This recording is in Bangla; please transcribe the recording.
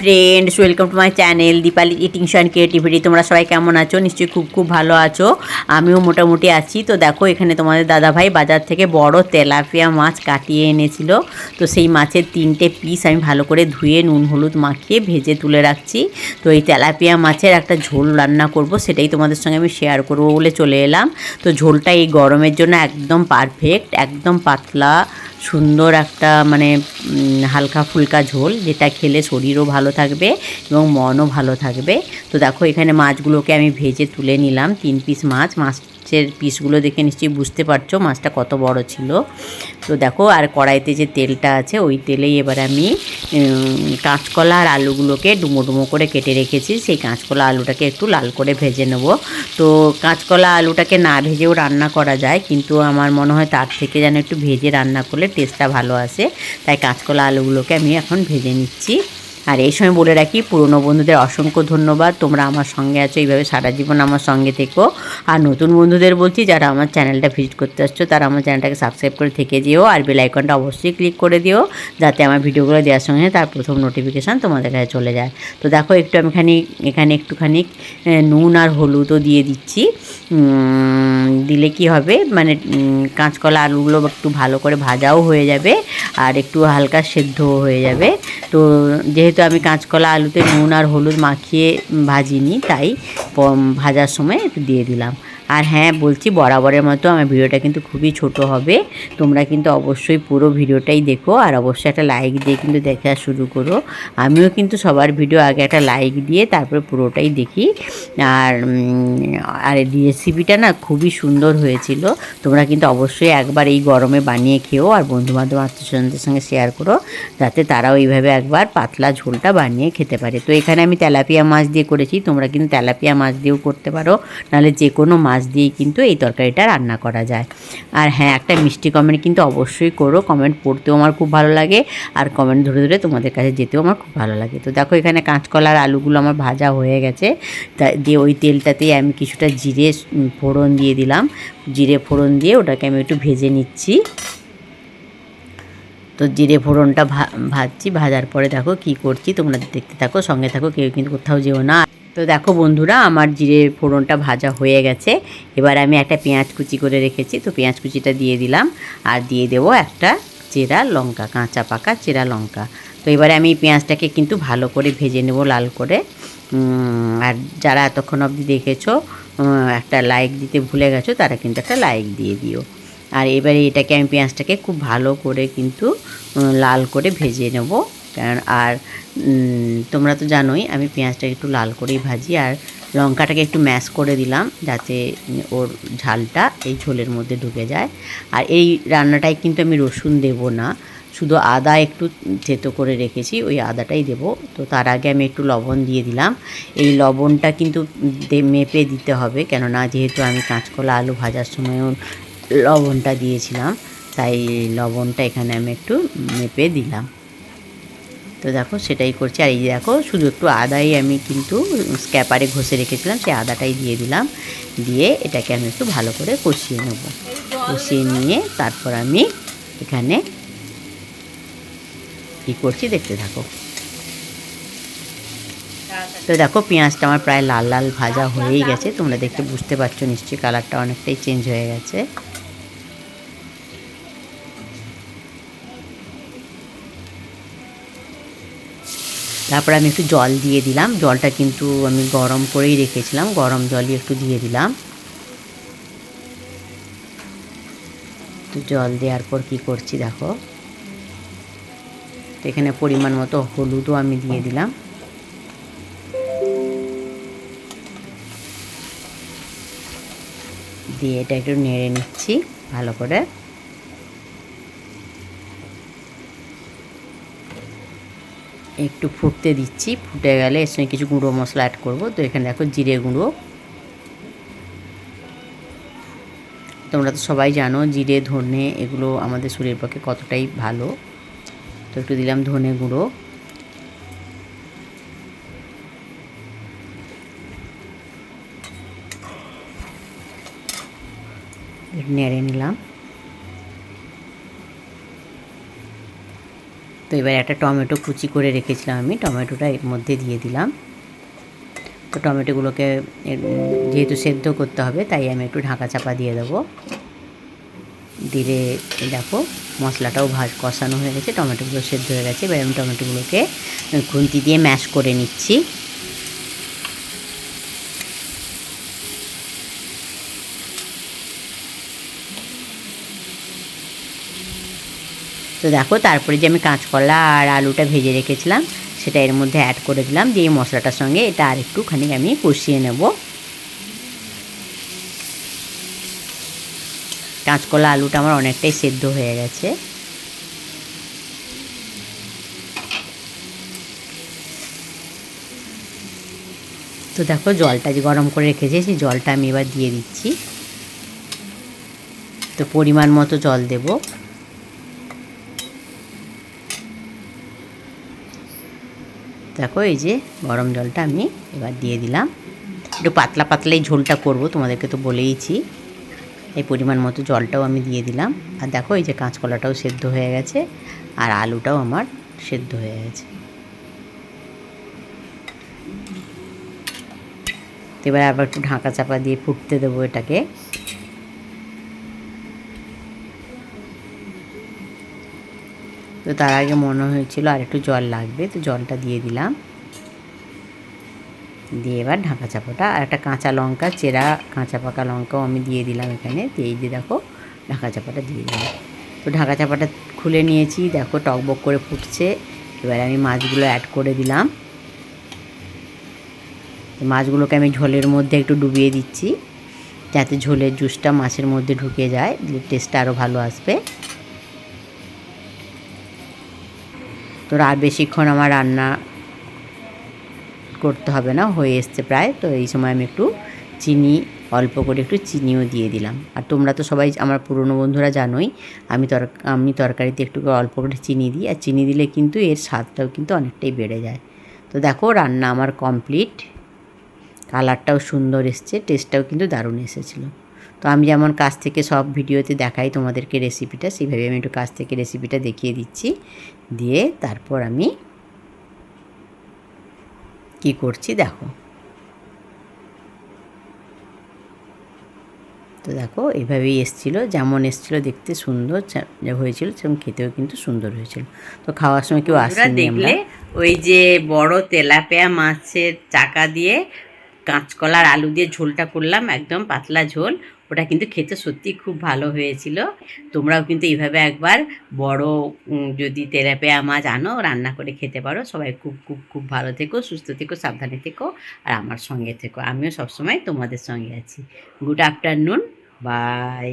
Friends welcome to my channel Dipali eating and creativity তোমরা সবাই কেমন আছো? নিশ্চয়ই খুব খুব ভালো আছো। আমিও মোটামুটি আছি। তো দেখো, এখানে তোমাদের দাদাভাই বাজার থেকে বড় তেলাপিয়া মাছ কাটিয়ে এনেছিল। তো সেই মাছের তিনটে পিস আমি ভালো করে ধুয়ে নুন, হলুদ মাখিয়ে ভেজে তুলে রাখছি। তো এই তেলাপিয়া মাছের একটা ঝোল রান্না করব, সেটাই তোমাদের সঙ্গে আমি শেয়ার করব বলে চলে এলাম। তো ঝোলটা এই গরমের জন্য একদম পারফেক্ট একদম পাতলা সুন্দর একটা মানে হালকা ফুলকা ঝোল, যেটা খেলে শরীরও ভালো থাকবে এবং মনও ভালো থাকবে। তো দেখো, এখানে মাছগুলোকে আমি ভেজে তুলে নিলাম, তিন পিস মাছ। মাছ মাছের পিসগুলো দেখে নিশ্চয়ই বুঝতে পারছ মাছটা কত বড় ছিল। তো দেখো, আর কড়াইতে যে তেলটা আছে, ওই তেলেই এবার আমি কাঁচকলা আর আলুগুলোকে ডুমো ডুমো করে কেটে রেখেছি। সেই কাঁচকলা আলুটাকে একটু লাল করে ভেজে নেব। তো কাঁচকলা আলুটাকে না ভেজেও রান্না করা যায়, কিন্তু আমার মনে হয় তার থেকে যেন একটু ভেজে রান্না করলে টেস্টটা ভালো আসে। তাই কাঁচকলা আলুগুলোকে আমি এখন ভেজে নিচ্ছি। আর এই সময় বলে রাখি, পুরনো বন্ধুদের অসংখ্য ধন্যবাদ। তোমরা আমার সঙ্গে আছো, এইভাবে সারা জীবন আমার সঙ্গে থেকো। আর নতুন বন্ধুদের বলছি, যারা আমার চ্যানেলটা ভিজিট করতে আসছো, তারা আমার চ্যানেলটাকে সাবস্ক্রাইব করে থেকে দিও আর বেল আইকনটা অবশ্যই ক্লিক করে দিও, যাতে আমার ভিডিওগুলো দেওয়ার সঙ্গে তার প্রথম নোটিফিকেশান তোমাদের কাছে চলে যায়। তো দেখো, একটু আমি খানি, এখানে একটুখানি নুন আর হলুদও দিয়ে দিচ্ছি। দিলে কি হবে? মানে কাঁচকলা আলুগুলো একটু ভালো করে ভাজাও হয়ে যাবে, আর একটু হালকা সেদ্ধও হয়ে যাবে। তো যেহেতু আমি কাঁচকলা আলুতে নুন আর হলুদ মাখিয়ে ভাজিনি তাই ভাজার সময় একটু দিয়ে দিলাম। আর হ্যাঁ বলছি বরাবরের মতো আমার ভিডিওটা কিন্তু খুবই ছোট হবে। তোমরা কিন্তু অবশ্যই পুরো ভিডিওটাই দেখো আর অবশ্যই একটা লাইক দিয়ে কিন্তু দেখা শুরু করো। আমিও কিন্তু সবার ভিডিও আগে একটা লাইক দিয়ে তারপরে পুরোটাই দেখি। আর আর রেসিপিটা না খুবই সুন্দর হয়েছিল। তোমরা কিন্তু অবশ্যই একবার এই গরমে বানিয়ে খেও আর বন্ধুবান্ধব, আত্মীয়স্বজনদের সঙ্গে শেয়ার করো যাতে তারাও এইভাবে একবার পাতলা ঝোলটা বানিয়ে খেতে পারে। তো এখানে আমি তেলাপিয়া মাছ দিয়ে করেছি, তোমরা কিন্তু তেলাপিয়া মাছ দিয়েও করতে পারো। নাহলে যে কোনো মাছ দিয়েই কিন্তু এই তরকারিটা রান্না করা যায়। আর হ্যাঁ একটা মিষ্টি কমেন্ট কিন্তু অবশ্যই করো। কমেন্ট পড়তেও আমার খুব ভালো লাগে আর কমেন্ট ধরে ধরে তোমাদের কাছে যেতেও আমার খুব ভালো লাগে। তো দেখো, এখানে কাঁচকলার আলুগুলো আমার ভাজা হয়ে গেছে। তা দিয়ে ওই তেলটাতেই আমি কিছুটা জিরে ফোড়ন দিয়ে দিলাম। জিরে ফোড়ন দিয়ে ওটাকে আমি একটু ভেজে নিচ্ছি। তো জিরে ফোড়নটা ভাজছি। ভাজার পরে দেখো কি করছি। তোমরা দেখতে থাকো, সঙ্গে থাকো, কেউ কিন্তু কোথাও যেও না। তো দেখো বন্ধুরা, আমার জিরে ফোড়নটা ভাজা হয়ে গেছে। এবার আমি একটা পেঁয়াজ কুচি করে রেখেছি, তো পেঁয়াজ কুচিটা দিয়ে দিলাম। আর দিয়ে দেবো একটা চেরা লঙ্কা, কাঁচা পাকা চেরা লঙ্কা। তো এবারে আমি পেঁয়াজটাকে কিন্তু ভালো করে ভেজে নেব লাল করে। আর যারা এতক্ষণ অবধি দেখেছ একটা লাইক দিতে ভুলে গেছো, তারা কিন্তু একটা লাইক দিয়ে দিও। আর এবারে এটাকে আমি পেঁয়াজটাকে খুব ভালো করে কিন্তু লাল করে ভেজে নেব। কারণ আর তোমরা তো জানোই আমি পেঁয়াজটাকে একটু লাল করেই ভাজি আর লঙ্কাটাকে একটু ম্যাশ করে দিলাম যাতে ওর ঝালটা এই ঝোলের মধ্যে ঢুকে যায়। আর এই রান্নাটায় কিন্তু আমি রসুন দেব না, শুধু আদা একটু থেতো করে রেখেছি, ওই আদাটাই দেব। তো তার আগে আমি একটু লবণ দিয়ে দিলাম। এই লবণটা কিন্তু মেপে দিতে হবে, কেননা যেহেতু আমি কাঁচকলা আলু ভাজার সময়ও লবণটা দিয়েছিলাম, তাই লবণটা এখানে আমি একটু মেপে দিলাম। তো দেখো সেটাই করছি। আর এই দেখো, শুধু একটু আদাই আমি কিন্তু স্ক্যাপারে ঘষে রেখেছিলাম, সেই আদাটাই দিয়ে দিলাম। দিয়ে এটাকে আমি একটু ভালো করে কষিয়ে নেব। কষিয়ে নিয়ে তারপর আমি এখানে কী করছি দেখতে থাকো। তো দেখো পেঁয়াজটা আমার প্রায় লাল লাল ভাজা হয়েই গেছে, তোমরা দেখে বুঝতে পারছ নিশ্চয়ই কালারটা অনেকটাই চেঞ্জ হয়ে গেছে। তারপর আমি একটু জল দিয়ে দিলাম। জলটা কিন্তু আমি গরম করেই রেখেছিলাম। গরম জলই একটু দিয়ে দিলাম। তো জল দেওয়ার পর কি করছি দেখো। তো এখানে পরিমাণ মতো হলুদও আমি দিয়ে দিলাম। দিয়ে এটা একটু নেড়ে নিচ্ছি ভালো করে। একটু ফুটতে দিচ্ছি, ফুটে গেলে এর সঙ্গে কিছু গুঁড়ো মশলা অ্যাড করব। তো এখানে দেখো জিরে গুঁড়ো। তোমরা তো সবাই জানো জিরে, ধনে এগুলো আমাদের শরীরের পক্ষে কতটাই ভালো। তো একটু দিলাম ধনে গুঁড়ো। নেড়ে নিলাম। তো এবার একটা টমেটো কুচি করে রেখেছিলাম আমি, টমেটোটা এর মধ্যে দিয়ে দিলাম। তো টমেটোগুলোকে যেহেতু সেদ্ধ করতে হবে, তাই আমি একটু ঢাকা চাপা দিয়ে দেবো। দিলে দেখো, মশলাটাও ভাজ কষানো হয়ে গেছে, টমেটোগুলো সেদ্ধ হয়ে গেছে। এবার আমি টমেটোগুলোকে খুন্তি দিয়ে ম্যাশ করে নিচ্ছি। তো দেখো, তারপরে যে আমি কাঁচকলা আর আলুটা ভেজে রেখেছিলাম, সেটা এর মধ্যে অ্যাড করে দিলাম, দিয়ে মশলাটার সঙ্গে এটা আর একটুখানি আমি কষিয়ে নেব। কাঁচকলা, আলুটা আমার অনেকটাই সেদ্ধ হয়ে গেছে। তো দেখো, জলটা যে গরম করে রেখেছি, সেই জলটা আমি এবার দিয়ে দিচ্ছি। তো পরিমাণ মতো জল দেবো। দেখো, এই যে গরম জলটা আমি এবার দিয়ে দিলাম। একটু পাতলা পাতলা এই ঝোলটা করব, তোমাদেরকে তো বলেইছি। এই পরিমাণ মতো জলটাও আমি দিয়ে দিলাম। আর দেখো, এই যে কাঁচকলাটাও সেদ্ধ হয়ে গেছে, আর আলুটাও আমার সেদ্ধ হয়ে গেছে। এবার আবার একটু ঢাকা চাপা দিয়ে ফুটতে দেবো এটাকে। তো তার আগে মনে হয়েছিল আর একটু জল লাগবে, তো জলটা দিয়ে দিলাম। দিয়ে এবার ঢাকা চাপাটা, আর একটা কাঁচা লঙ্কা, চেরা কাঁচা পাকা লঙ্কাও আমি দিয়ে দিলাম এখানে। তো এই দেখো, ঢাকা চাপাটা দিয়ে দিলাম। তো ঢাকা চাপাটা খুলে নিয়েছি, দেখো টকবক করে ফুটছে। এবার আমি মাছগুলো অ্যাড করে দিলাম। মাছগুলোকে আমি ঝোলের মধ্যে একটু ডুবিয়ে দিচ্ছি, যাতে ঝোলের জুসটা মাছের মধ্যে ঢুকে যায় টেস্টটা আরও ভালো আসবে। তো আর বেশিক্ষণ আমার রান্না করতে হবে না, হয়ে এসছে প্রায়। তো এই সময় আমি একটু চিনি, অল্প করে একটু চিনিও দিয়ে দিলাম। আর তোমরা তো সবাই আমার পুরনো বন্ধুরা জানোই, আমি তর, আমি তরকারিতে একটু অল্প করে চিনি দিই। আর চিনি দিলে কিন্তু এর স্বাদটাও কিন্তু অনেকটাই বেড়ে যায়। তো দেখো, রান্না আমার কমপ্লিট কালারটাও সুন্দর এসছে টেস্টটাও কিন্তু দারুণ এসেছিল। তো আমি যেমন কাছ থেকে সব ভিডিওতে দেখাই তোমাদেরকে রেসিপিটা সেইভাবে আমি একটু কাছ থেকে রেসিপিটা দেখিয়ে দিচ্ছি। দিয়ে তারপর আমি কি করছি দেখো। তো দেখো এইভাবেই এসছিল যেমন এসছিল দেখতে সুন্দর যা- হয়েছিল সেরকম খেতেও কিন্তু সুন্দর হয়েছিল। তো খাওয়ার সময় কেউ আসেনি দেখলে ওই যে বড় তেলাপিয়া মাছের চাকা দিয়ে কাঁচকলার আলু দিয়ে ঝোলটা করলাম একদম পাতলা ঝোল। ওটা কিন্তু খেতে সত্যি খুব ভালো হয়েছিল। তোমরাও কিন্তু এইভাবে একবার বড় যদি তেলাপিয়া মাছ আনো রান্না করে খেতে পারো। সবাই খুব খুব খুব ভালো থেকো, সুস্থ থেকো, সাবধানে থেকো আর আমার সঙ্গে থেকো। আমিও সবসময় তোমাদের সঙ্গে আছি। Good afternoon by